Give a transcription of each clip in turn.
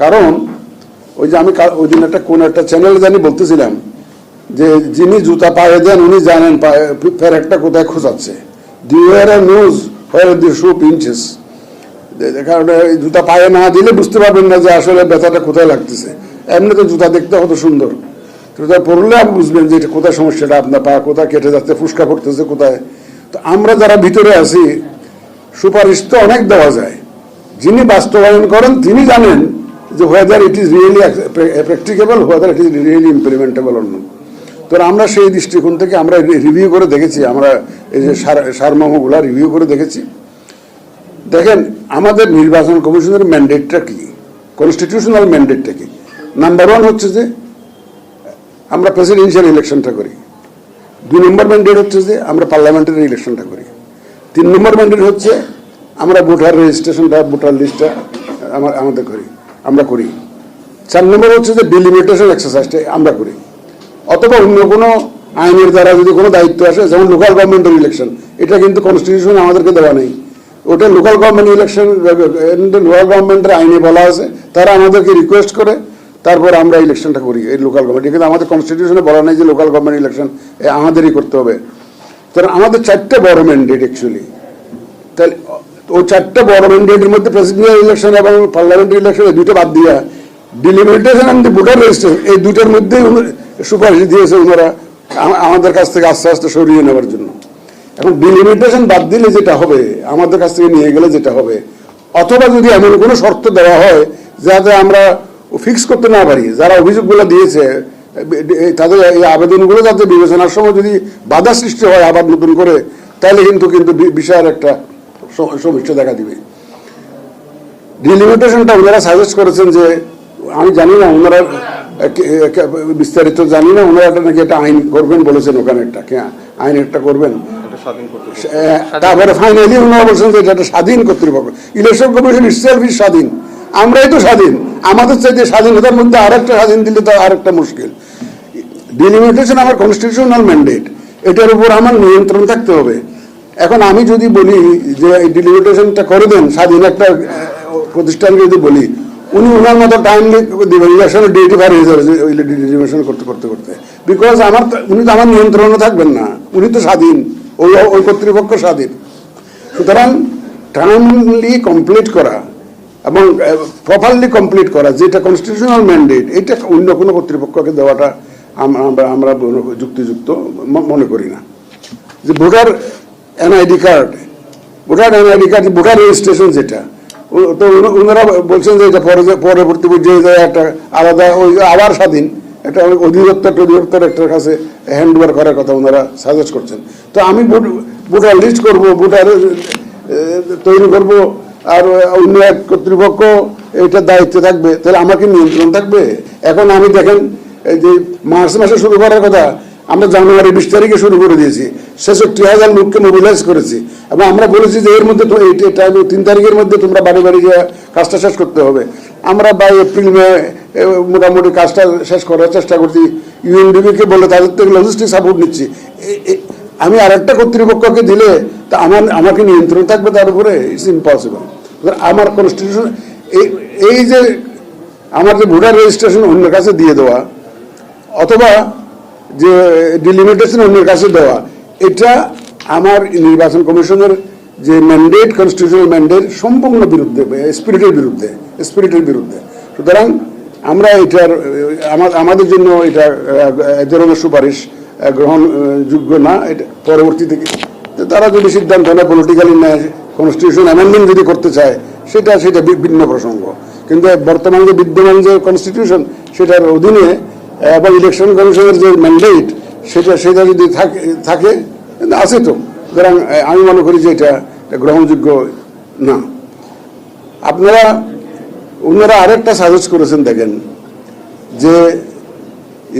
কারণ, ওই যে আমি ওই দিন একটা কোন একটা চ্যানেলে জানি বলতেছিলাম যে যিনি জুতা পায়ে দেন, উনি জানেন ফের একটা কোথায় খোঁজাচ্ছে। Wearer knows where the shoe pinches কারণ জুতা পায়ে না দিলে বুঝতে পারবেন না যে আসলে ব্যথাটা কোথায় লাগতেছে। এমনি তো জুতা দেখতে কত সুন্দর। জুতা পরলে আপনি বুঝবেন যে এটা কোথায় সমস্যাটা, আপনার পা কোথায় কেটে যাচ্ছে, ফুসকা করতেছে কোথায়। তো আমরা যারা ভিতরে আছি, সুপারিশ তো অনেক দেওয়া যায়। যিনি বাস্তবায়ন করেন, তিনি জানেন যে whether it is really practicable whether it is really implementable অন্য তো আমরা সেই দৃষ্টিকোণ থেকে আমরা রিভিউ করে দেখেছি, আমরা এই যে সার- সারমর্মগুলা রিভিউ করে দেখেছি। দেখেন, আমাদের নির্বাচন কমিশনের ম্যান্ডেটটা কি? কনস্টিটিউশনাল ম্যান্ডেটটা কি? নাম্বার ওয়ান হচ্ছে যে, আমরা প্রেসিডেন্সিয়াল ইলেকশনটা করি। দুই নম্বর ম্যান্ডেট হচ্ছে যে, আমরা পার্লামেন্টারি ইলেকশনটা করি। তিন নম্বর ম্যান্ডেট হচ্ছে, আমরা ভোটার রেজিস্ট্রেশনটা ভোটার লিস্টটা আমাদের করি। আমরা করি। চার নম্বর হচ্ছে যে ডিলিমিটেশন এক্সারসাইজটা আমরা করি। অথবা অন্য কোনো আইনের দ্বারা যদি কোনো দায়িত্ব আসে, যেমন লোকাল গভর্নমেন্টের ইলেকশন এটা কিন্তু কনস্টিটিউশন আমাদেরকে দেওয়া নেই। ওটা লোকাল গভর্নমেন্ট ইলেকশন লোকাল গভর্নমেন্টের আইনে বলা আছে, তারা আমাদেরকে রিকোয়েস্ট করে, তারপর আমরা ইলেকশনটা করি, এই লোকাল গভর্নমেন্ট কিন্তু আমাদের কনস্টিটিউশনে বলা নেই যে লোকাল গভর্নমেন্ট ইলেকশন আমাদেরই করতে হবে। কারণ আমাদের চারটে বড় ম্যান্ডেট অ্যাকচুয়ালি তাহলে ওই চারটে বড় ম্যান্ডেটের মধ্যে প্রেসিডেন্সিয়াল ইলেকশন এবং পার্লামেন্টারি ইলেকশন এই দুটো বাদ দিয়া ডিলিমিটেশন অ্যান্ড ভোটার রেজিস্ট্রেশন এই দুটোর মধ্যেই সুপারিশ দিয়েছে ওনারা আম- আমাদের কাছ থেকে আস্তে আস্তে সরিয়ে নেওয়ার জন্য। এখন ডিলিমিটেশন বাদ দিলে যেটা হবে, আমাদের কাছ থেকে নিয়ে গেলে যেটা হবে, অথবা যদি এমন কোনো শর্ত দেওয়া হয় যাতে আমরা ফিক্স করতে না পারি, যারা অভিযোগগুলো দিয়েছে, তাদের এই আবেদনগুলো যাতে বিবেচনার সময় যদি বাধা সৃষ্টি হয় আবার নতুন করে, তাহলে কিন্তু কিন্তু বি- বিশাল একটা সমস্যা দেখা দিবে। ডিলিমিটেশনটা ওনারা সাজেস্ট করেছেন যে আমি জানি না ওনারা বিস্তারিত জানি না ওনারা একটা নাকি একটা আইন করবেন বলেছেন ওখানে একটা আইন একটা করবেন। স্বাধীন তারপরে ফাইনালি ওনারা বলছেন যে এটা স্বাধীন কর্তৃপক্ষ। ইলেকশন কমিশন ইটসেলফ ইজ স্বাধীন। আমরাই তো স্বাধীন। আমাদের চাইতে স্বাধীনতার মধ্যে আরেকটা স্বাধীন দিলে তো আরেকটা মুশকিল। ডিলিমিটেশন আমার কনস্টিটিউশনাল ম্যান্ডেট এটার উপর আমার নিয়ন্ত্রণ থাকতে হবে। এখন আমি যদি বলি যে এই ডিলিমিটেশনটা করে দেন, স্বাধীন একটা প্রতিষ্ঠানকে যদি বলি, উনি ওনার মতো টাইমলি দেবেন পার হয়ে যাবে ডিলিমিটেশন করতে করতে করতে। বিকজ আমার উনি তো আমার নিয়ন্ত্রণে থাকবেন না। উনি তো স্বাধীন। ওই ওই কর্তৃপক্ষ স্বাধীন। সুতরাং টাইমলি কমপ্লিট করা এবং প্রপারলি কমপ্লিট করা, যেটা কনস্টিটিউশনাল ম্যান্ডেট এটা অন্য কোনো কর্তৃপক্ষকে দেওয়াটা আমরা আমরা যুক্তিযুক্ত মনে করি না। যে voter NID card voter NID card voter registration যেটা। তো ওনারা বলছেন যে এটা পরে পরবর্তী পর্যায়ে যায় একটা আলাদা ওই আবার স্বাধীন, একটা অধিদপ্তর অধিদপ্তর একটার কাছে হ্যান্ড ওভার করার কথা ওনারা সাজেস্ট করছেন। তো আমি ভোট- ভোটার লিস্ট করব, ভোটার তৈরি করব, আর অন্য এক কর্তৃপক্ষ এটার দায়িত্বে থাকবে। তাহলে আমাকে নিয়ন্ত্রণ থাকবে? এখন আমি দেখেন, এই যে মার্চ মাসে শুরু করার কথা আমরা জানুয়ারি বিশ তারিখে শুরু করে দিয়েছি। ছেষট্টি হাজার লোককে মোবিলাইজ করেছি। এবং আমরা বলেছি যে এর মধ্যে তিন তারিখের মধ্যে তোমরা বাড়ি বাড়ি গিয়ে কাজটা শেষ করতে হবে। আমরা বা এপ্রিল মে মোটামুটি কাজটা শেষ করার চেষ্টা করছি। ইউএনডিবিকে বলে তাদের থেকে লজিস্টিক সাপোর্ট নিচ্ছি। আমি আরেকটা কর্তৃপক্ষকে দিলে তা আমার, আমাকে নিয়ন্ত্রণ থাকবে তার উপরে? ইটস ইম্পসিবল আমার কনস্টিটিউশন এই এই যে আমার যে ভোটার রেজিস্ট্রেশন অন্যের কাছে দিয়ে দেওয়া, অথবা যে ডিলিমিটেশন অন্যের কাছে দেওয়া এটা আমার নির্বাচন কমিশনের যে ম্যান্ডেট কনস্টিটিউশনাল ম্যান্ডেট সম্পূর্ণ বিরুদ্ধে স্পিরিটের বিরুদ্ধে স্পিরিটের বিরুদ্ধে। সুতরাং আমরা এটার আমাদের জন্য এটা আহ, এ ধরনের সুপারিশ গ্রহণযোগ্য না এটা পরবর্তী থেকে তারা যদি সিদ্ধান্ত নেয় পলিটিক্যালি নেয় কনস্টিটিউশন অ্যামেন্ডমেন্ট যদি করতে চায় সেটা সেটা ভিন্ন প্রসঙ্গ। কিন্তু বর্তমান যে বিদ্যমান যে কনস্টিটিউশন সেটার অধীনে এবং ইলেকশন কমিশনের যে ম্যান্ডেট সেটা সেটা যদি থাকে থাকে আছে তো। সুতরাং আমি মনে করি যে এটা গ্রহণযোগ্য না। আপনারা, ওনারা আরেকটা সাজেস্ট করেছেন, দেখেন, যে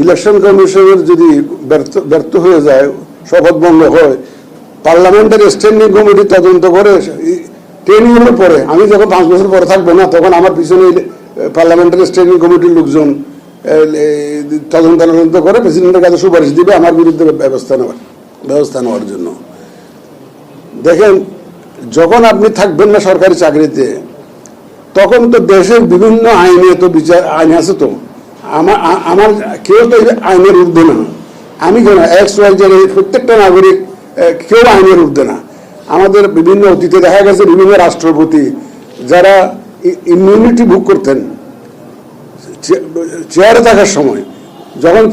ইলেকশন কমিশনের যদি ব্যর্থ ব্যর্থ হয়ে যায়, শপথ ভঙ্গ হয় পার্লামেন্টের স্ট্যান্ডিং কমিটি তদন্ত করে টেন ইয়ারের পরে, আমি যখন পাঁচ বছর পরে থাকব না, তখন আমার পিছনে পার্লামেন্টের স্ট্যান্ডিং কমিটির লোকজন তদন্ত তদন্ত করে প্রেসিডেন্টের কাছে সুপারিশ দিবে, আমার বিরুদ্ধে ব্যবস্থা নেওয়ার ব্যবস্থা নেওয়ার জন্য। দেখেন, যখন আপনি থাকবেন না সরকারি চাকরিতে, তখন তো দেশের বিভিন্ন আইনে তো বিচার, আইন আছে তো। আমার আমার কেউ তো আইনের ঊর্ধ্বে না। আমি কেন এক্স ওয়াই প্রত্যেকটা নাগরিক কেউ আইনের ঊর্ধ্বে না। আমাদের বিভিন্ন অতীতে দেখা গেছে বিভিন্ন রাষ্ট্রপতি, যারা ইমিউনিটি ভোগ করতেন। চেয়ারে থাকার সময়, যখন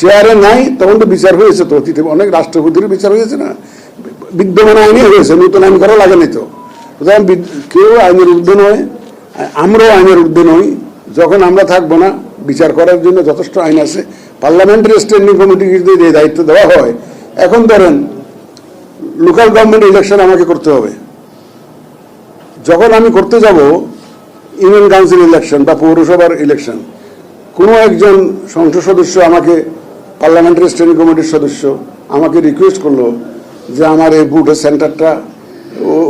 চেয়ারে নাই, তখন তো বিচার হয়েছে তো, অতীতে অনেক রাষ্ট্রপতির বিচার হয়েছে না। বিদ্যমান আইনই হয়েছে, নতুন আইন করা লাগেনি তো। সুতরাং কেউ আইনের ঊর্ধ্বে নয়, আমরাও আইনের ঊর্ধ্বে নই, যখন আমরা থাকব না, বিচার করার জন্য যথেষ্ট আইন আছে, পার্লামেন্টারি স্ট্যান্ডিং কমিটিকে যদি এই দায়িত্ব দেওয়া হয়, এখন ধরেন, লোকাল গভর্নমেন্ট ইলেকশন আমাকে করতে হবে। যখন আমি করতে যাব ইউনিয়ন কাউন্সিল ইলেকশন বা পৌরসভার ইলেকশন কোনো একজন সংসদ সদস্য আমাকে পার্লামেন্টারি স্ট্যান্ডিং কমিটির সদস্য আমাকে রিকোয়েস্ট করল যে আমার এই বুটের সেন্টারটা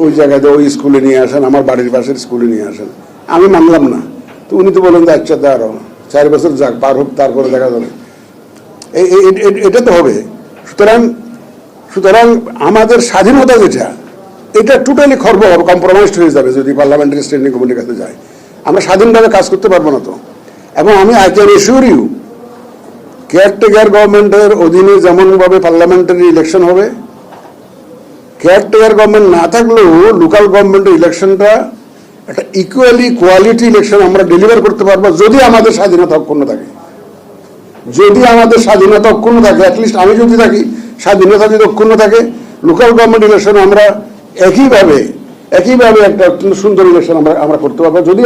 ওই জায়গায় ওই স্কুলে নিয়ে আসেন, আমার বাড়ির পাশের স্কুলে নিয়ে আসেন। আমি মানলাম না। তো উনি তো বলেন যে আচ্ছা দাঁড়াও, চার বছর যাক, পার হোক, তারপরে দেখা যাবে। এটা তো হবে। সুতরাং সুতরাং আমাদের স্বাধীনতা যেটা, এটা টোটালি খর্ব হবে কম্প্রোমাইজড হয়ে যাবে যদি পার্লামেন্টারি স্ট্যান্ডিং কমিটির কাছে যায়। আমরা স্বাধীনভাবে কাজ করতে পারব না তো। এবং আমি I can assure you caretaker গভর্নমেন্টের অধীনে যেমনভাবে পার্লামেন্টারি ইলেকশন হবে কেয়ারটেকার গভর্নমেন্ট না থাকলেও লোকাল গভর্নমেন্টের ইলেকশনটা একটা ইকুয়ালি কোয়ালিটি ইলেকশন আমরা ডেলিভার করতে পারব যদি আমাদের স্বাধীনতা অক্ষুণ্ণ থাকে। যদি আমাদের স্বাধীনতা অক্ষুণ্ণ থাকে অ্যাটলিস্ট আমি যদি থাকি, স্বাধীনতা যদি অক্ষুণ্ণ থাকে লোকাল গভর্নমেন্ট ইলেকশন আমরা একইভাবে একইভাবে একটা সুন্দর ইলেকশন আমরা আমরা করতে পারব, যদি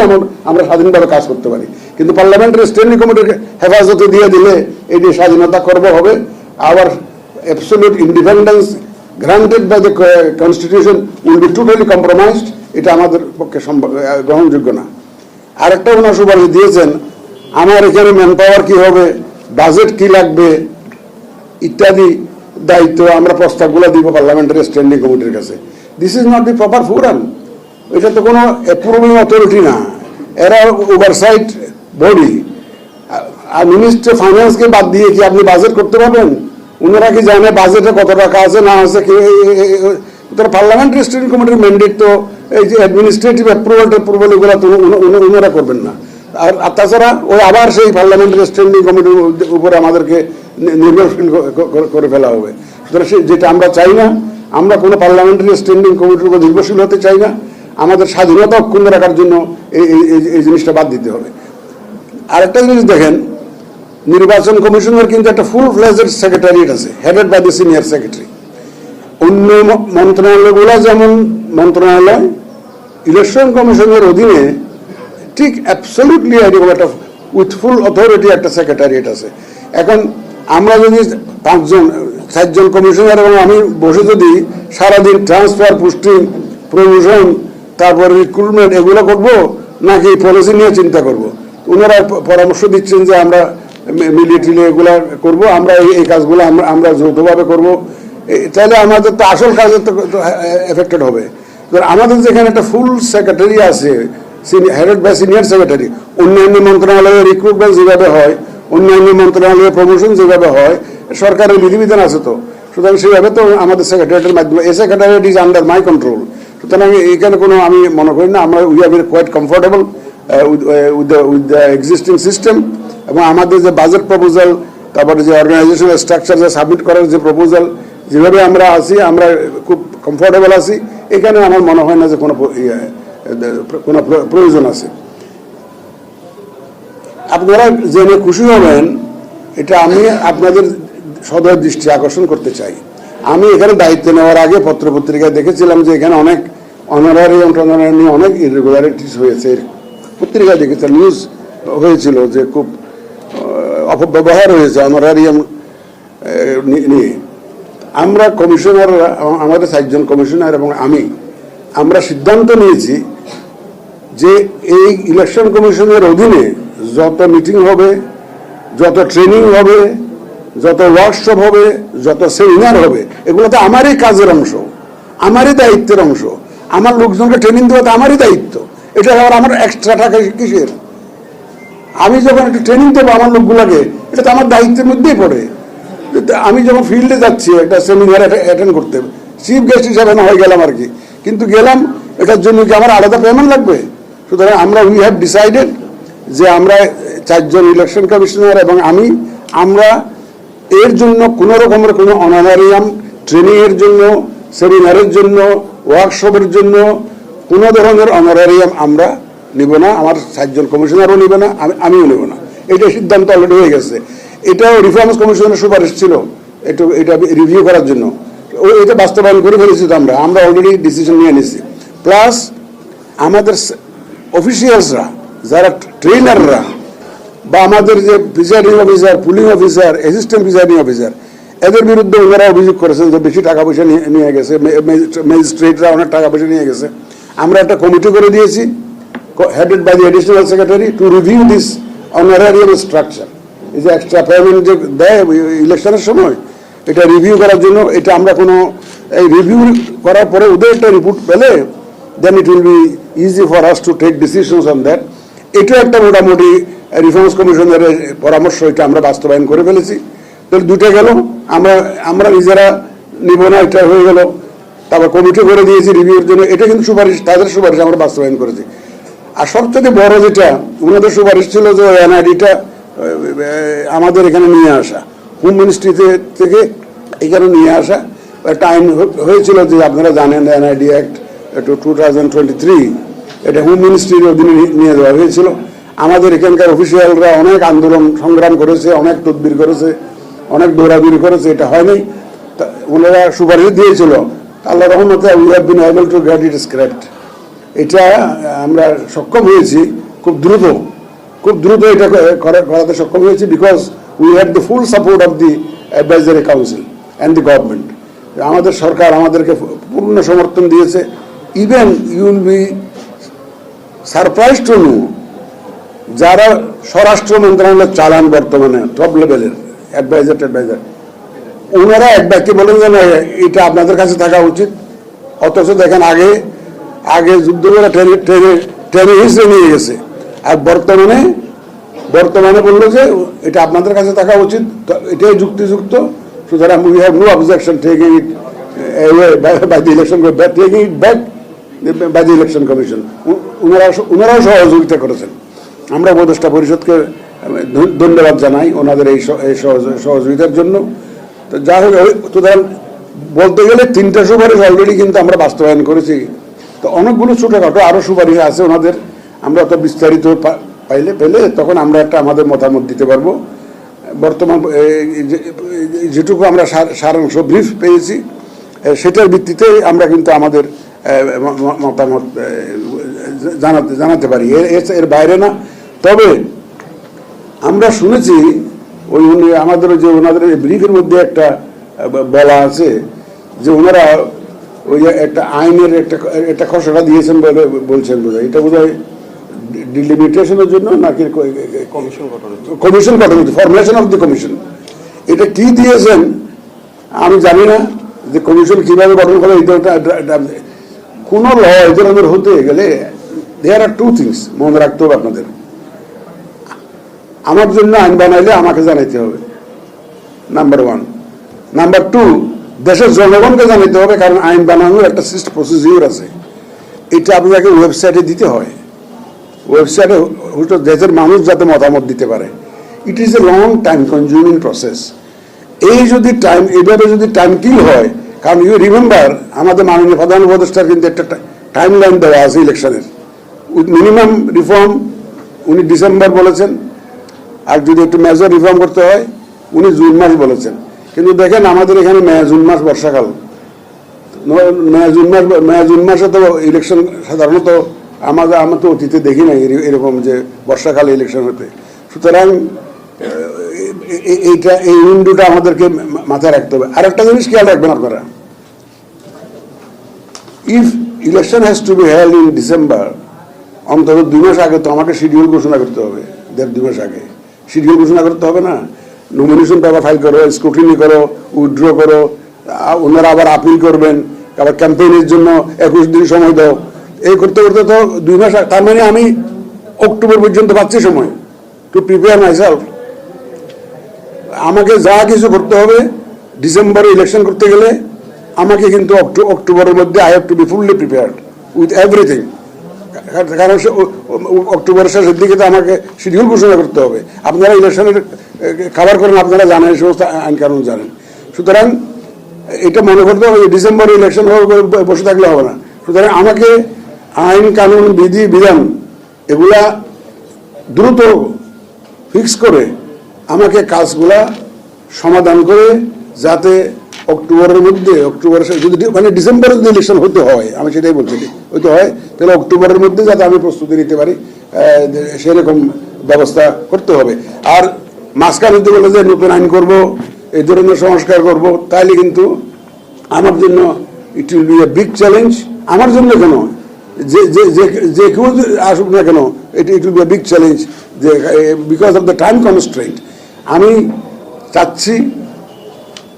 আমরা স্বাধীনভাবে কাজ করতে পারি। কিন্তু পার্লামেন্টারি স্ট্যান্ডিং কমিটির হেফাজতে দিয়ে দিলে এটি স্বাধীনতা করব হবে। আবার absolute independence granted by the constitution will be totally compromised এটা আমাদের পক্ষে সম্ভব গ্রহণযোগ্য না। আরেকটা ওনার সুপারিশ দিয়েছেন, আমার এখানে ম্যান পাওয়ার কী হবে বাজেট কি লাগবে, ইত্যাদি দায়িত্ব আমরা প্রস্তাবগুলো দিব পার্লামেন্টারি স্ট্যান্ডিং কমিটির কাছে। This is not the proper forum এটা তো কোনো অ্যাপ্রুভিং অথরিটি না। এরা ওভারসাইট বডি আর মিনিস্টার ফাইন্যান্সকে বাদ দিয়ে কি আপনি বাজেট করতে পারবেন? ওনারা কি জানে বাজেটে কত টাকা আছে, না আছে? কি তার পার্লামেন্টারি স্ট্যান্ডিং কমিটির ম্যান্ডেট তো এই যে অ্যাডমিনিস্ট্রেটিভ অ্যাপ্রুভাল ট্যাপ্রুভাল এগুলো তো ওনারা করবেন না। আর তাছাড়া ওই আবার সেই পার্লামেন্টারি স্ট্যান্ডিং কমিটির উপরে আমাদেরকে নির্ভরশীল করে ফেলা হবে। সুতরাং যেটা আমরা চাই না আমরা কোনো পার্লামেন্টারি স্ট্যান্ডিং কমিটির উপর নির্ভরশীল হতে চাই না। আমাদের স্বাধীনতা অক্ষুণ্ণ রাখার জন্য এই, এই- জিনিসটা বাদ দিতে হবে। আরেকটা জিনিস দেখেন, নির্বাচন কমিশনের কিন্তু একটা ফুল ফ্লেজেড সেক্রেটারিয়েট আছে headed by the senior secretary অন্য মন্ত্রণালয়গুলো যেমন মন্ত্রণালয় ইলেকশন কমিশনের অধীনে ঠিক অ্যাবসলিউটলি এরকম একটা উইথ ফুল অথরিটি একটা সেক্রেটারিয়েট আছে। এখন আমরা যদি পাঁচজন চারজন কমিশনার এবং আমি বসে যদি সারাদিন ট্রান্সফার পোস্টিং প্রমোশন তারপর রিক্রুটমেন্ট এগুলো করব, নাকি পলিসি নিয়ে চিন্তা করব? ওনারা পরামর্শ দিচ্ছেন যে আমরা মিলিটারি এগুলো করব, আমরা এই কাজগুলো আমরা আমরা যৌথভাবে করব। তাহলে আমাদের তো আসল কাজের তো এফেক্টেড হবে। আমাদের যেখানে একটা ফুল সেক্রেটারি আছে হেডেড বাই সিনিয়র সেক্রেটারি অন্যান্য মন্ত্রণালয়ের রিক্রুটমেন্ট যেভাবে হয়, অন্যান্য মন্ত্রণালয়ের প্রমোশন যেভাবে হয় সরকারের বিধিবিধান আছে তো। সুতরাং সেভাবে তো আমাদের সেক্রেটারিয়েটের মাধ্যমে এই secretariat is under my control সুতরাং এখানে কোনো আমি মনে করি না আমরা we are quite comfortable with the with the existing system এবং আমাদের যে বাজেট প্রপোজাল তারপরে যে অর্গানাইজেশনাল স্ট্রাকচার যে সাবমিট করার যে প্রপোজাল যেভাবে আমরা আছি আমরা খুব কমফোর্টেবল আছি। এখানে আমার মনে হয় না যে কোনো ইয়ে, কোনো প্রয়োজন আছে। আপনারা জেনে খুশি হবেন এটা আমি আপনাদের সদয় দৃষ্টি আকর্ষণ করতে চাই। আমি এখানে দায়িত্ব নেওয়ার আগে পত্রপত্রিকায় দেখেছিলাম যে এখানে অনেক অনারারি নিয়ে অনেক ইরেগুলারিটিস হয়েছে। পত্রিকায় দেখেছিলাম নিউজ হয়েছিল যে খুব অপব্যবহার হয়েছে অনারারিয়াম নিয়ে। আমরা কমিশনার আমাদের চারজন কমিশনার এবং আমি, আমরা সিদ্ধান্ত নিয়েছি যে এই ইলেকশন কমিশনের অধীনে যত মিটিং হবে, যত ট্রেনিং হবে যত ওয়ার্কশপ হবে, যত সেমিনার হবে, এগুলো তো আমারই কাজের অংশ, আমারই দায়িত্বের অংশ। আমার লোকজনকে ট্রেনিং দেওয়া তো আমারই দায়িত্ব। এটা আবার আমার এক্সট্রা টাকা কিসের? আমি যখন একটা ট্রেনিং দেবো আমার লোকগুলোকে, এটা তো আমার দায়িত্বের মধ্যেই পড়ে। আমি যখন ফিল্ডে যাচ্ছি, একটা সেমিনার অ্যাটেন্ড করতে চিফ গেস্ট হিসাবে না হয়ে গেলাম আর কি। কিন্তু গেলাম, এটার জন্য কি আমার আলাদা পেমেন্ট লাগবে? সুতরাং আমরা উই হ্যাভ ডিসাইডেড যে আমরা চারজন ইলেকশন কমিশনার এবং আমি, আমরা এর জন্য কোনো রকমের কোনো অনারারিয়াম ট্রেনিংয়ের জন্য, সেমিনারের জন্য, ওয়ার্কশপের জন্য কোনো ধরনের অনারারিয়াম আমরা নিব না, আমার চারজন কমিশনারও নিবে না আমিও নেব না। এটা সিদ্ধান্ত অলরেডি হয়ে গেছে। এটাও রিফর্মস কমিশনের সুপারিশ ছিল একটু এটা রিভিউ করার জন্য। ও এটা বাস্তবায়ন করে ফেলেছি তো আমরা আমরা অলরেডি ডিসিশন নিয়ে নিছি। প্লাস আমাদের অফিসিয়ালসরা যারা ট্রেনাররা বা আমাদের যে presiding officer polling officer assistant presiding officer এদের বিরুদ্ধে ওনারা অভিযোগ করেছেন যে বেশি টাকা পয়সা নিয়ে গেছে। ম্যাজিস্ট্রেটরা অনেক টাকা পয়সা নিয়ে গেছে। আমরা একটা কমিটি করে দিয়েছি headed by the additional secretary to review this honorarium structure এই যে এক্সট্রা পেমেন্ট যে দেয় ইলেকশনের সময়, এটা রিভিউ করার জন্য, এটা আমরা কোনো এই রিভিউ করার পরে ওদের একটা রিপোর্ট পেলে then it will be easy for us to take decisions on that এটা একটা মোটামুটি রিফর্মস কমিশনের পরামর্শ এটা আমরা বাস্তবায়ন করে ফেলেছি। তাহলে দুটো গেল। আমরা আমরা নিজেরা নিব না, এটা হয়ে গেল। তারপর কমিটি করে দিয়েছি রিভিউর জন্য। এটা কিন্তু সুপারিশ, তাদের সুপারিশ আমরা বাস্তবায়ন করেছি। আর সবথেকে বড় যেটা, ওনাদের সুপারিশ ছিল যে এনআইডিটা আমাদের এখানে নিয়ে আসা। হোম মিনিস্ট্রিতে থেকে এখানে নিয়ে আসা। হ- হয়েছিল যে আপনারা জানেন NID act two two thousand twenty three, এটা হোম মিনিস্ট্রির অধীনে নিয়ে দেওয়া হয়েছিল। আমাদের এখানকার অফিসিয়ালরা অনেক আন্দোলন সংগ্রাম করেছে, অনেক তদবির করেছে, অনেক দৌড়াদৌড়ি করেছে, এটা হয়নি। ওনারা সুপারিশ দিয়েছিল। আল্লাহ রহমতে we have been able to get it scrapped এটা আমরা সক্ষম হয়েছি খুব দ্রুত। খুব দ্রুত এটা করাতে সক্ষম হয়েছি because we have the full support of the advisory council and the government আমাদের সরকার আমাদেরকে পূর্ণ সমর্থন দিয়েছে। Even you will be surprise to know যারা স্বরাষ্ট্র মন্ত্রণালয় চালান বর্তমানে টপ লেভেলের অ্যাডভাইজার অ্যাডভাইজার ওনারা এক বাক্যে বলেন যে এটা আপনাদের কাছে থাকা উচিত? অথচ দেখেন আগে আগে যুদ্ধ করে ট্রেনে ট্রেনে ট্রেনে হিসেবে নিয়ে গেছে। আর বর্তমানে বর্তমানে বলল যে, এটা আপনাদের কাছে থাকা উচিত এটাই যুক্তিযুক্ত। সুতরাং we have no objection taking it by the election taking it back by the election commission ওনারা ওনারাও সহযোগিতা করেছেন। আমরা উপদেষ্টা পরিষদকে ধন্যবাদ জানাই ওনাদের এই সহযোগিতার জন্য। তো যা হোক সুতরাং বলতে গেলে তিনটা সুপারিশ অলরেডি কিন্তু আমরা বাস্তবায়ন করেছি। তো অনেকগুলো ছোটোখাটো আরও সুপারিশ আছে ওনাদের। আমরা তো বিস্তারিত পাইলে, পেলে তখন আমরা একটা আমাদের মতামত দিতে পারব। বর্তমান যেটুকু আমরা সার- সারাংশ ব্রিফ পেয়েছি সেটার ভিত্তিতে আমরা কিন্তু আমাদের মতামত জানাতে জানাতে পারি। এর বাইরে না তবে আমরা শুনেছি ওই উনি আমাদের যে ওনাদের ব্রিফের মধ্যে একটা বলা আছে যে ওনারা ওই যে একটা আইনের একটা একটা খসড়া দিয়েছেন বলে বলছেন বোধ এটা বোধ হয় ডিলিমিটেশনের জন্য নাকি কমিশন কমিশন গঠন ফরমেশন অফ দি কমিশন এটা কি দিয়েছেন আমি জানি না যে কমিশন কীভাবে গঠন করে এটা কোনো ল এই ধরনের হতে গেলে দেয়ার আর টু থিংস মনে রাখতে হবে আপনাদের। আমার জন্য আইন বানাইলে আমাকে জানাইতে হবে। নাম্বার ওয়ান নাম্বার টু দেশের জনগণকে জানাইতে হবে, কারণ আইন বানানোর একটা সিস্ট প্রসিডিউর আছে। এটা আপনাকে ওয়েবসাইটে দিতে হয়। ওয়েবসাইটে হয়তো দেশের মানুষ যাতে মতামত দিতে পারে। It is a long time consuming process এই যদি টাইম এইভাবে যদি টাইম কিল হয়, কারণ ইউ রিমেম্বার আমাদের মাননীয় প্রধান উপদেষ্টার কিন্তু একটা টাইম লাইন দেওয়া আছে ইলেকশনের উইথ মিনিমাম রিফর্ম উনি ডিসেম্বর বলেছেন। আর যদি একটু মেজর রিফর্ম করতে হয়, উনি জুন মাস বলেছেন। কিন্তু দেখেন আমাদের এখানে মে, জুন মাস বর্ষাকাল। ন- মে, জুন মাস, মে, জুন মাসে তো ইলেকশন সাধারণত আমাদের আমরা তো অতীতে দেখি এর- এরকম যে বর্ষাকালে ইলেকশন হতে। সুতরাং এইটা, এই উইন্ডোটা আমাদেরকে মাথায় রাখতে হবে। আর একটা জিনিস খেয়াল রাখবেন আপনারা। If election has to be held in December অন্তত দুই মাস আগে তো আমাকে শিডিউল ঘোষণা করতে হবে, দেড়, দুই মাস আগে। শিডিউল ঘোষণা করতে হবে না। নমিনেশন পেপার ফাইল করো স্ক্রুটিনি করো উইথড্র করো ওনারা আবার আপিল করবেন, আবার ক্যাম্পেইনের জন্য একুশ দিন সময় দাও। এই করতে করতে তো দুই মাস তার মানে আমি অক্টোবর পর্যন্ত পাচ্ছি সময়। টু প্রিপেয়ার মাইসেলফ আমাকে যা কিছু করতে হবে, ডিসেম্বরে ইলেকশন করতে গেলে আমাকে কিন্তু অক্টো- অক্টোবরের মধ্যে I have to be fully prepared with everything কারণ অক্টোবরের শেষের দিকে তো আমাকে শিডিউল ঘোষণা করতে হবে। আপনারা ইলেকশনের খাবার করেন, আপনারা জানেন, এই সমস্ত আইন কানুন জানেন। সুতরাং, এটা মনে করতে হবে ডিসেম্বরে ইলেকশন বসে থাকলে হবে না। সুতরাং আমাকে আইন, কানুন, বিধি, বিধান, এগুলা দ্রুত ফিক্স করে আমাকে কাজগুলা সমাধান করে যাতে অক্টোবরের মধ্যে, অক্টোবরের যদি মানে ডিসেম্বরে যদি ইলেকশন হতে হয়, আমি সেটাই বলছি হতে হয়, তাহলে অক্টোবরের মধ্যে যাতে আমি প্রস্তুতি নিতে পারি সেরকম ব্যবস্থা করতে হবে। আর মাঝখানে যদি বলে যে নতুন আইন করব, এই ধরনের সংস্কার করব তাহলে কিন্তু আমার জন্য it will be a big challenge আমার জন্য কেন? যে যে যে কেউ আসুক না কেন it it will be a big challenge যে because of the time constraint আমি চাচ্ছি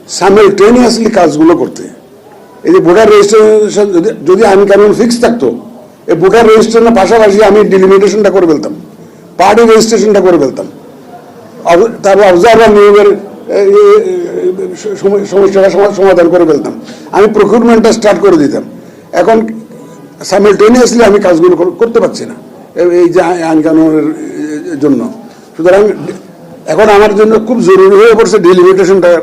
সাইমেলটেনিয়াসলি কাজগুলো করতে। এই যে ভোটার রেজিস্ট্রেশন যদি যদি আইন কানুন ফিক্স থাকতো, এই ভোটার রেজিস্ট্রেশনের পাশাপাশি আমি ডিলিমিটেশনটা করে ফেলতাম। পার্টি রেজিস্ট্রেশনটা করে ফেলতাম। তারপর অবজারভার নিয়োগের সমস্যাটা সমাধান করে ফেলতাম। আমি প্রকিউরমেন্টটা স্টার্ট করে দিতাম। এখন সাইমেলটেনিয়াসলি আমি কাজগুলো করতে পারছি না। এই- যে আই- আইন কানুনের জন্য। সুতরাং এখন আমার জন্য খুব জরুরি হয়ে পড়ছে ডিলিমিটেশনটা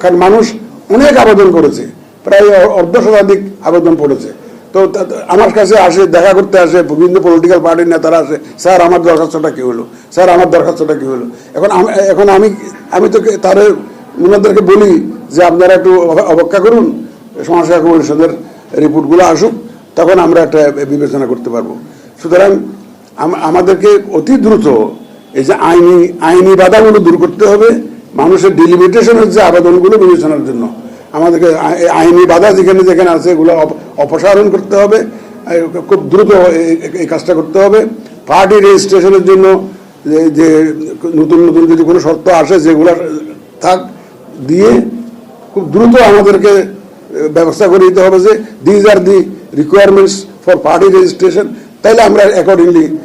কারণ মানুষ অনেক আবেদন করেছে, প্রায় অর্ধ শতাধিক আবেদন পড়েছে। তো আমার কাছে আসে, দেখা করতে আসে, বিভিন্ন পলিটিক্যাল পার্টির নেতারা আসে, স্যার, আমার দরখাস্তটা কী হলো? স্যার, আমার দরখাস্তটা কী হলো? এখন এখন আমি আমি তো তার ওনাদেরকে বলি যে, আপনারা একটু অপে- অপেক্ষা করুন, সমাজসেবা কমিশনের রিপোর্টগুলো আসুক, তখন আমরা একটা বিবেচনা করতে পারব। সুতরাং আমাদেরকে অতি দ্রুত এই যে আইনি আইনি বাধাগুলো দূর করতে হবে মানুষের ডিলিমিটেশনের যে আবেদনগুলো বিবেচনার জন্য। আমাদেরকে আই- আইনি বাধা যেখানে যেখানে আছে, এগুলো অপ- অপসারণ করতে হবে খুব দ্রুত এই- কাজটা করতে হবে। পার্টি রেজিস্ট্রেশনের জন্য যে- নতুন নতুন যদি কোনো শর্ত আসে, যেগুলো থাক, দিয়ে খুব দ্রুত আমাদেরকে ব্যবস্থা করে দিতে হবে যে these are the requirements for party registration তাইলে আমরা অ্যাকর্ডিংলি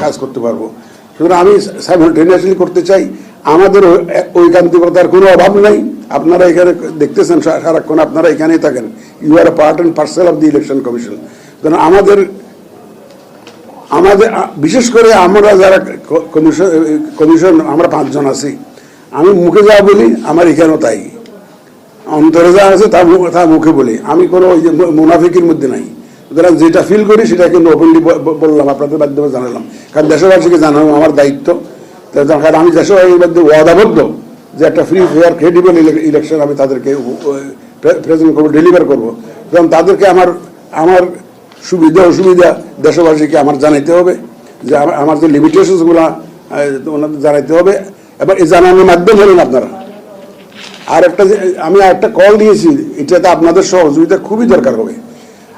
কাজ করতে পারব। সুতরাং আমি সাইমultaneously করতে চাই আমাদের ওই- ঐকান্তিকতার কোনো অভাব নাই। আপনারা এখানে দেখতেছেন সারাক্ষণ আপনারা এখানেই থাকেন। You are part and parcel of the election commission কারণ আমাদের আমাদের, বিশেষ করে আমরা যারা কমিশন কমিশন আমরা পাঁচজন আছি। আমি মুখে যা বলি, আমার এখানেও তাই। অন্তরে যা আছে, তা তা মুখে বলি। আমি কোনো ওই যে মুনাফিকের মধ্যে নাই। সুতরাং যেটা ফিল করি সেটা কিন্তু ওপেনলি বললাম, আপনাদের মাধ্যমে জানালাম। কারণ দেশবাসীকে জানানো আমার দায়িত্ব। কারণ আমি দেশবাসীর মধ্যে ওয়াদাবদ্ধ যে একটা ফ্রি ফেয়ার ক্রেডিবল ইলেকশন আমি তাদেরকে প্রেজেন্ট করব ডেলিভার করব। এবং তাদেরকে আমার আমার সুবিধা অসুবিধা দেশবাসীকে আমার জানাইতে হবে যে আমার- যে লিমিটেশনসগুলো ওনাদের জানাইতে হবে। এবার এই জানানোর মাধ্যম হলেন আপনারা। আর একটা আমি একটা কল দিয়েছি এটাতে আপনাদের সহযোগিতা খুবই দরকার হবে।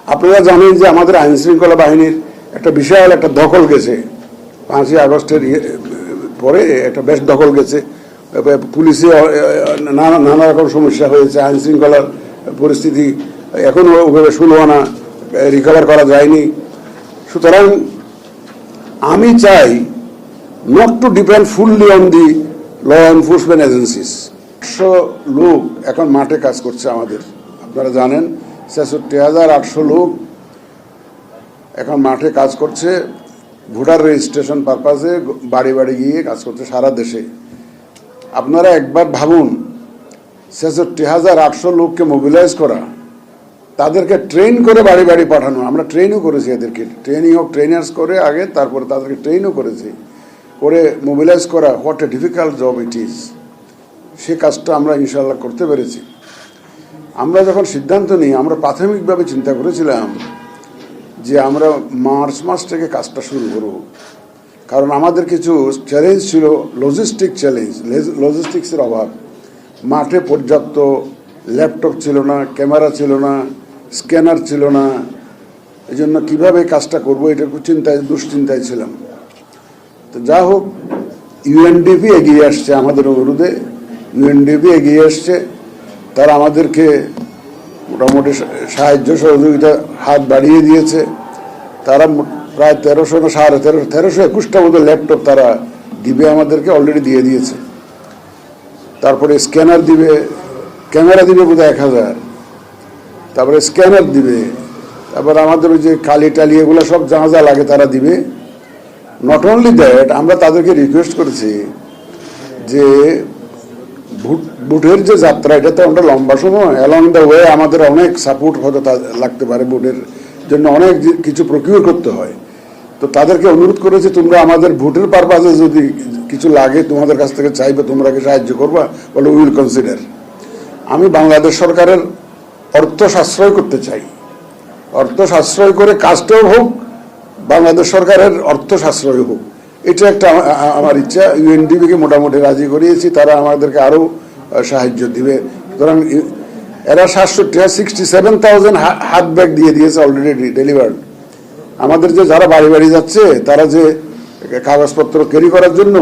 আপনারা জানেন যে আমাদের আইনশৃঙ্খলা বাহিনীর একটা বিশাল একটা দখল গেছে পাঁচই আগস্টের ইয়ে, পরে একটা বেশ দখল গেছে। পুলিশে নানা রকম সমস্যা হয়েছে আইন শৃঙ্খলার পরিস্থিতি এখনও ওভাবে সুলহানা রিকভার করা যায়নি। সুতরাং আমি চাই not to depend fully on the law enforcement agencies আটশো লোক এখন মাঠে কাজ করছে আমাদের, আপনারা জানেন। ছেষট্টি হাজার আটশো লোক এখন মাঠে কাজ করছে। ভোটার রেজিস্ট্রেশন পারপাসে বাড়ি বাড়ি গিয়ে কাজ করছে সারা দেশে। আপনারা একবার ভাবুন, ছেষট্টি হাজার আটশো লোককে মোবিলাইজ করা, তাদেরকে ট্রেন করে বাড়ি বাড়ি পাঠানো। আমরা ট্রেনও করেছি এদেরকে। ট্রেনিং অফ ট্রেনার্স করে আগে, তারপরে তাদেরকে ট্রেনও করেছি। করে মোবিলাইজ করা what a difficult job it is say কাজটা আমরা ইনশাল্লাহ করতে পেরেছি। আমরা যখন সিদ্ধান্ত নিই, আমরা প্রাথমিকভাবে চিন্তা করেছিলাম যে আমরা মার্চ মাস থেকে কাজটা শুরু করব। কারণ আমাদের কিছু চ্যালেঞ্জ ছিল লজিস্টিক চ্যালেঞ্জ লজিস্টিক্সের অভাব। মাঠে পর্যাপ্ত ল্যাপটপ ছিল না ক্যামেরা ছিল না স্ক্যানার ছিল না। এই জন্য কীভাবে কাজটা করব এটা চিন্তায়, দুশ্চিন্তায় ছিলাম। তো যা হোক ইউএনডিপি এগিয়ে আসছে আমাদের অনুরোধে। ইউএনডিপি এগিয়ে আসছে। তারা আমাদেরকে মোটামুটি সাহায্য সহযোগিতা হাত বাড়িয়ে দিয়েছে। তারা প্রায় তেরোশো না সাড়ে তেরোশো তেরোশো একুশটা মতো ল্যাপটপ তারা দিবে আমাদেরকে অলরেডি দিয়ে দিয়েছে। তারপরে স্ক্যানার দিবে, ক্যামেরা দিবে বোধহয় এক হাজার। তারপরে স্ক্যানার দিবে, তারপর আমাদের ওই যে কালি টালি এগুলো সব যা যা লাগে তারা দিবে। নট অনলি দ্যাট আমরা তাদেরকে রিকোয়েস্ট করেছি যে ভোটের যে যাত্রা, এটা তো আমরা লম্বা সময় অ্যালং দ্য ওয়ে আমাদের অনেক সাপোর্ট হয়তো লাগতে পারে ভোটের জন্য, অনেক কিছু প্রকিউর করতে হয়। তো তাদেরকে অনুরোধ করেছি, তোমরা আমাদের ভোটের পারপাসে যদি কিছু লাগে, তোমাদের কাছ থেকে চাইবে তোমরা কি সাহায্য করবা, বলে উইল কনসিডার আমি বাংলাদেশ সরকারের অর্থ সাশ্রয় করতে চাই। অর্থ সাশ্রয় করে কাজটাও হোক, বাংলাদেশ সরকারের অর্থ সাশ্রয় হোক। এটা একটা আমার ইচ্ছা। ইউএনডিবিকে মোটামুটি রাজি করিয়েছি, তারা আমাদেরকে আরও সাহায্য দিবে। সুতরাং এরা সাতষট্টি সিক্সটি সেভেন থাউজেন্ড হাত ব্যাগ দিয়ে দিয়েছে অলরেডি ডেলিভার্ড আমাদের যে যারা বাড়ি বাড়ি যাচ্ছে, তারা যে কাগজপত্র ক্যারি করার জন্য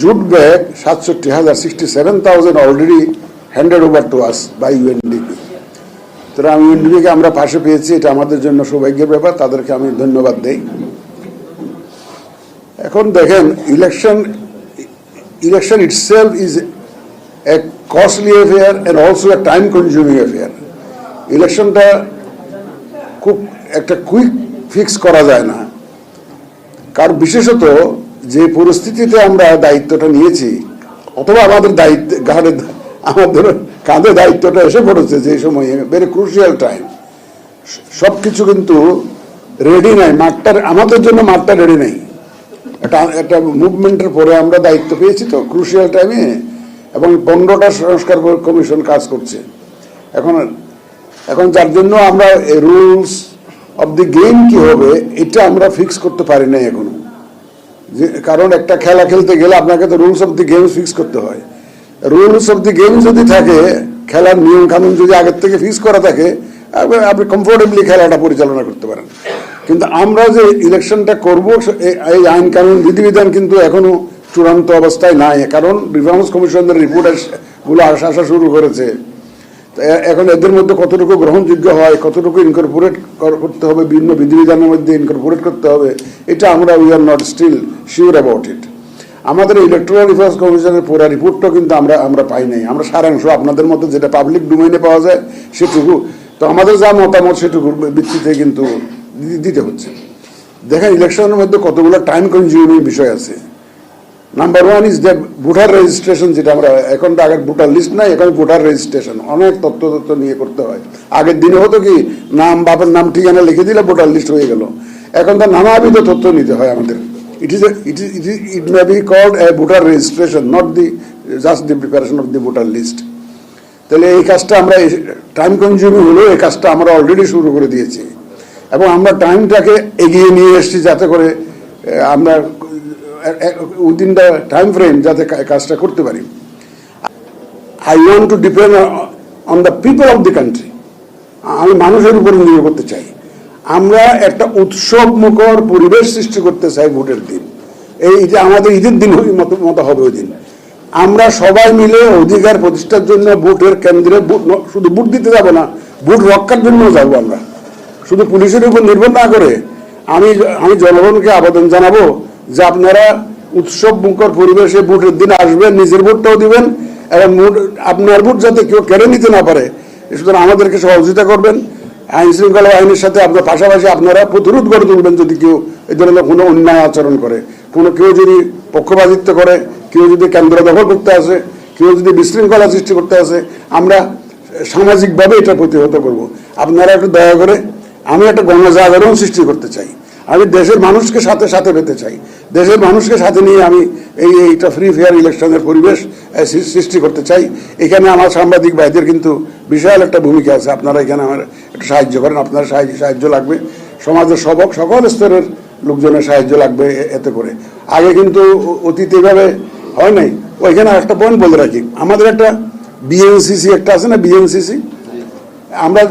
জুট ব্যাগ সাতষট্টি হাজার sixty seven thousand already handed over to us by UNDP সুতরাং ইউএনডিপিকে আমরা পাশে পেয়েছি, এটা আমাদের জন্য সৌভাগ্যের ব্যাপার, তাদেরকে আমি ধন্যবাদ দেই। এখন দেখেন election election itself is a costly affair and also a time consuming affair ইলেকশনটা খুব একটা কুইক ফিক্স করা যায় না। কারণ বিশেষত যে পরিস্থিতিতে আমরা দায়িত্বটা নিয়েছি, অথবা আমাদের দায়িত্ব ঘাড়ে আমাদের কাঁধে দায়িত্বটা এসে পড়েছে যে সময়ে ভেরি ক্রুশিয়াল টাইম সব কিছু কিন্তু রেডি নাই, মাঠটা, আমাদের জন্য মাঠটা রেডি নেই। একটা একটা মুভমেন্টের পরে আমরা দায়িত্ব পেয়েছি তো ক্রুশিয়াল টাইমে এবং পনেরোটা সংস্কার কমিশন কাজ করছে। এখন এখন যার জন্য আমরা রুলস অফ দি গেম কি হবে, এটা আমরা ফিক্স করতে পারি নাই এখনও। যে, কারণ একটা খেলা খেলতে গেলে আপনাকে তো rules of the game fix করতে হয়। রুলস অফ দি গেম যদি থাকে, খেলার নিয়ম কানুন যদি আগের থেকে ফিক্স করা থাকে, আপনি কমফোর্টেবলি খেলাটা পরিচালনা করতে পারেন। কিন্তু আমরা যে ইলেকশনটা করব এই আইন কানুন, বিধিবিধান কিন্তু এখনও চূড়ান্ত অবস্থায় নাই, কারণ রিফর্মস কমিশনের রিপোর্টগুলো আসা আসা শুরু করেছে। এখন এদের মধ্যে কতটুকু গ্রহণযোগ্য হয়, কতটুকু ইনকর্পোরেট করতে হবে বিভিন্ন বিধিবিধানের মধ্যে ইনকর্পোরেট করতে হবে, এটা আমরা we are not still sure about it আমাদের ইলেকট্রাল রিফার্স কমিশনের পুরো রিপোর্টটা কিন্তু আমরা আমরা পাই নাই। আমরা সারাংশ আপনাদের মতো যেটা পাবলিক ডোমেইনে পাওয়া যায়, সেটুকু তো আমাদের যা মতামত, সেটুকুর ভিত্তিতে কিন্তু দিতে হচ্ছে। দেখেন ইলেকশনের মধ্যে কতগুলো টাইম কনজিউমিং বিষয় আছে। Number one is the voter registration যেটা আমরা এখন তো আগের ভোটার লিস্ট নাই, এখন ভোটার রেজিস্ট্রেশন অনেক তথ্য তথ্য নিয়ে করতে হয়। আগের দিনে হতো কি, নাম বাবার নাম, ঠিকানা লিখে দিলে ভোটার লিস্ট হয়ে গেল। এখন তো নানাবিধ তথ্য নিতে হয় আমাদের। It is it is it may be called a voter registration not the just the preparation of the voter list তাহলে এই কাজটা আমরা টাইম কনজিউমিং হলেও এই কাজটা আমরা অলরেডি শুরু করে দিয়েছি। এবং আমরা টাইমটাকে এগিয়ে নিয়ে এসেছি যাতে করে আমরা উইদিন দ্য টাইম ফ্রেম যাতে কাজটা করতে পারি। I want to depend on the people of the country. আমি মানুষের উপর নির্ভর করতে চাই। আমরা একটা উৎসব মুখর পরিবেশ সৃষ্টি করতে চাই ভোটের দিন। এই যে আমাদের ঈদের দিন মতো মতো হবে ওই দিন। আমরা সবাই মিলে অধিকার প্রতিষ্ঠার জন্য ভোটের কেন্দ্রে শুধু ভোট দিতে যাব না, ভোট রক্ষার জন্য যাব আমরা। শুধু পুলিশের উপর নির্ভর না করে আমি আমি জনগণকে আবেদন জানাব যে আপনারা উৎসব মুখর পরিবেশে ভোটের দিন আসবেন, নিজের ভোটটাও দিবেন, এবং আপনার ভোট যাতে কেউ কেড়ে নিতে না পারে সুতরাং আমাদেরকে সহযোগিতা করবেন। আইন শৃঙ্খলা আইনের সাথে আপনার পাশাপাশি আপনারা প্রতিরোধ করে তুলবেন যদি কেউ এই ধরনের কোনো অন্যায় আচরণ করে। কোনো, কেউ যদি পক্ষপাতিত্ব করে, কেউ যদি কেন্দ্র দখল করতে আসে, কেউ যদি বিশৃঙ্খলা সৃষ্টি করতে আসে, আমরা সামাজিকভাবে এটা প্রতিহত করব। আপনারা একটু দয়া করে আমি একটা গণজাগরণ সৃষ্টি করতে চাই। আমি দেশের মানুষকে সাথে সাথে পেতে চাই। দেশের মানুষকে সাথে নিয়ে আমি এই এইটা ফ্রি ফেয়ার ইলেকশনের পরিবেশ সৃষ্টি করতে চাই। এখানে আমার সাংবাদিক ভাইদের কিন্তু বিশাল একটা ভূমিকা আছে। আপনারা এখানে আমার একটু সাহায্য করেন। আপনার সাহায্য সাহায্য লাগবে। সমাজের সবক, সকল স্তরের লোকজনের সাহায্য লাগবে এতে করে। আগে কিন্তু অতীত এভাবে হয় নাই। ওইখানে একটা পয়েন্ট বলে রাখি। আমাদের একটা বিএনসিসি একটা আছে না? বিএনসিসি আমরা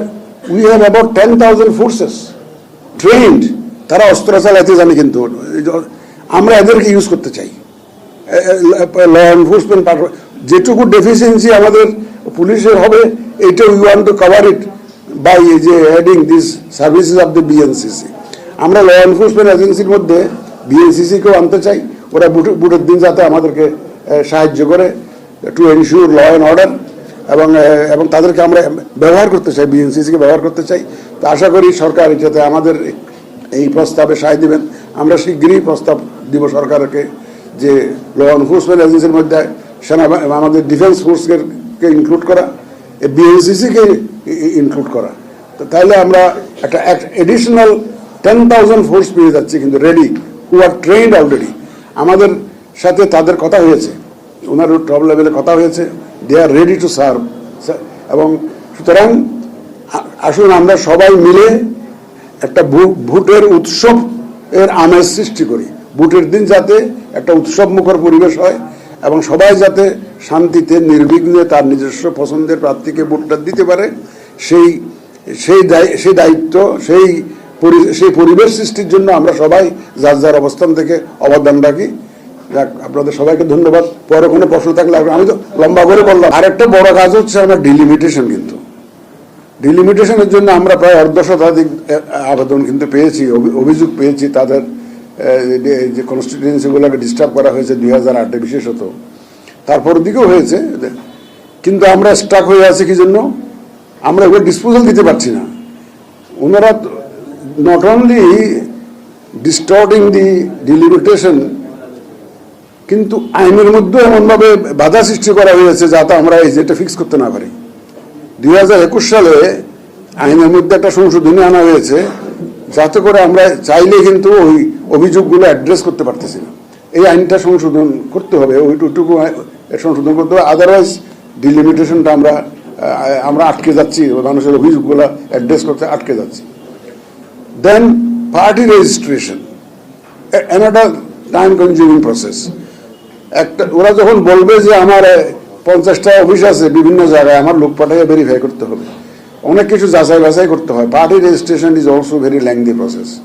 we have about ten thousand forces trained তারা অস্ত্র চালাইতে জানে কিন্তু। আমরা এদেরকে ইউজ করতে চাই। ল এনফোর্সমেন্ট যেটুকু ডেফিসিয়েন্সি আমাদের পুলিশের হবে, এইটা we want to cover it by যে heading this services of the BNCC আমরা ল এনফোর্সমেন্ট এজেন্সির মধ্যে বিএনসিসিকেও আনতে চাই। ওরা বুট- বুটের দিন যাতে আমাদেরকে সাহায্য করে to ensure law and order এবং এবং তাদেরকে আমরা ব্যবহার করতে চাই বিএনসিসিকে ব্যবহার করতে চাই। তো আশা করি সরকার যাতে আমাদের এই প্রস্তাবে সায় দিবেন। আমরা শীঘ্রই প্রস্তাব দিব সরকারকে যে ল এনফোর্সমেন্ট এজেন্সির মধ্যে সেনা, আমাদের ডিফেন্স ফোর্সকে ইনক্লুড করা বিএনসিসিকে ইনক্লুড করা। তো তাহলে আমরা একটা এডিশনাল টেন থাউজেন্ড ফোর্স পেয়ে যাচ্ছি কিন্তু ready who are trained already আমাদের সাথে তাদের কথা হয়েছে, ওনার টপ লেভেলে কথা হয়েছে। They are ready to serve এবং সুতরাং আসুন আমরা সবাই মিলে একটা ভোটের উৎসব এর আমেজ সৃষ্টি করি। ভোটের দিন যাতে একটা উৎসব মুখর পরিবেশ হয় এবং সবাই যাতে শান্তিতে, নির্বিঘ্নে তার নিজস্ব পছন্দের প্রার্থীকে ভোটটা দিতে পারে, সেই সেই সেই দায়িত্ব, সেই সেই পরিবেশ সৃষ্টির জন্য আমরা সবাই যার যার অবস্থান থেকে অবদান রাখি। যাক, আপনাদের সবাইকে ধন্যবাদ। পরে কোনো প্রশ্ন থাকলে আমি তো লম্বা করে বললাম। আরেকটা বড় কাজ হচ্ছে আমার ডিলিমিটেশন কিন্তু। ডিলিমিটেশনের জন্য আমরা প্রায় অর্ধ শতাধিক আবেদন কিন্তু পেয়েছি অভিযোগ পেয়েছি। তাদের যে কনস্টিটিউয়েন্সিগুলোকে ডিস্টার্ব করা হয়েছে দুই হাজার আটে বিশেষত। তারপর দিকেও হয়েছে। কিন্তু আমরা স্টাক হয়ে আছি কি জন্য? আমরা ওগুলো ডিসপোজাল দিতে পারছি না। ওনারা not only distorting the delimitation কিন্তু আইনের মধ্যে এমনভাবে বাধা সৃষ্টি করা হয়েছে যাতে আমরা এই যেটা ফিক্স করতে না পারি। দুই হাজার একুশ সালে আইনের মধ্যে একটা সংশোধনী আনা হয়েছে, যাতে করে আমরা চাইলে কিন্তু ওই অভিযোগগুলো অ্যাড্রেস করতে পারতেছি না। এই আইনটা সংশোধন করতে হবে ওইটুকু সংশোধন করতে হবে। আদারওয়াইজ ডিলিমিটেশনটা আমরা আমরা আটকে যাচ্ছি মানুষের অভিযোগগুলো অ্যাড্রেস করতে আটকে যাচ্ছি। Then party registration another time consuming process একটা ওরা যখন বলবে যে আমার পঞ্চাশটা অফিস আছে বিভিন্ন জায়গায়, আমার লোক পাঠিয়ে ভেরিফাই করতে হবে। অনেক কিছু যাচাই বাছাই করতে হয়। Party registration is also very lengthy process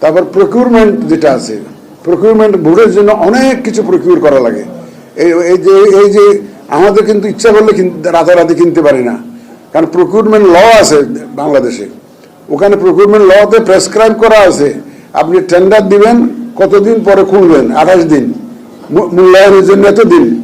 তারপর প্রকিউরমেন্ট যেটা আছে প্রকিউরমেন্ট ভোটের জন্য অনেক কিছু প্রকিউর করা লাগে। এই এই যে এই যে, আমাদের কিন্তু ইচ্ছা করলে রাতারাতি কিনতে পারি না। কারণ প্রকিউরমেন্ট ল আছে বাংলাদেশে। ওখানে প্রকিউরমেন্ট লতে প্রেসক্রাইব করা আছে। আপনি টেন্ডার দিবেন, কতদিন পরে খুলবেন? আঠাশ দিন। মূল্যায়নের জন্য এতদিন,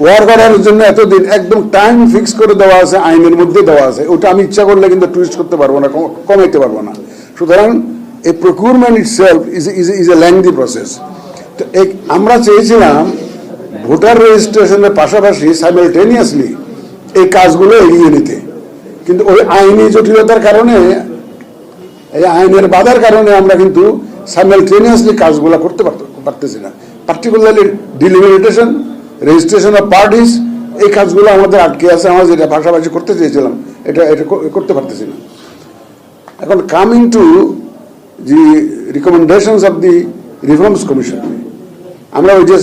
ওয়ার করার জন্য এতদিন একদম টাইম ফিক্স করে দেওয়া আছে, আইনের মধ্যে দেওয়া আছে। ওটা আমি ইচ্ছা করলে কিন্তু টুইস্ট করতে পারব না কমাইতে পারব না। সুতরাং এই procurement itself is is is a lengthy process তো এই আমরা চেয়েছিলাম ভোটার রেজিস্ট্রেশনের পাশাপাশি সাইমেলটেনিয়াসলি এই কাজগুলো এগিয়ে নিতে। কিন্তু ওই আইনি জটিলতার কারণে, এই আইনের বাধার কারণে আমরা কিন্তু সাইমেলটেনিয়াসলি কাজগুলো করতে পারত- পারতেছি না। Particularly delimitation registration of parties এই কাজগুলো আমাদের আটকে আছে, আমরা যেটা পাশাপাশি করতে চেয়েছিলাম, এটা এটা করতে পারতেছি না। এখন coming to the recommendations of the reforms commission আমরা ওই যে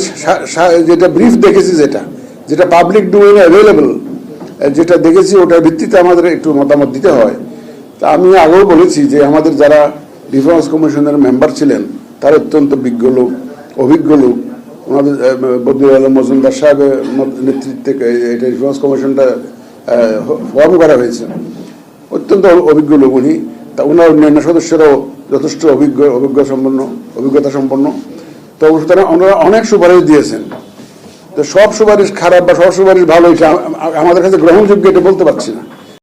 যেটা ব্রিফ দেখেছি যেটা যেটা পাবলিক ডোমেইনে অ্যাভেলেবল যেটা দেখেছি ওটার ভিত্তিতে আমাদের একটু মতামত দিতে হয়। তা আমি আগেও বলেছি যে আমাদের যারা রিফর্মস কমিশনের মেম্বার ছিলেন, তারা অত্যন্ত বিজ্ঞ লোক অভিজ্ঞ লোক ওনাদের আহ, বদিউল আলম মজুমদার সাহেবের নেতৃত্বে এটা রিফর্মস কমিশনটা ফর্ম করা হয়েছে। অত্যন্ত অভিজ্ঞ লোক উনি। তা ওনার অন্যান্য সদস্যরাও যথেষ্ট অভিজ্ঞ অভিজ্ঞ সম্পন্ন অভিজ্ঞতা সম্পন্ন। তো সুতরাং ওনারা অনেক সুপারিশ দিয়েছেন। তো সব সুপারিশ খারাপ বা সব সুপারিশ ভালো এটা আমাদের কাছে গ্রহণযোগ্য এটা বলতে পারছি না।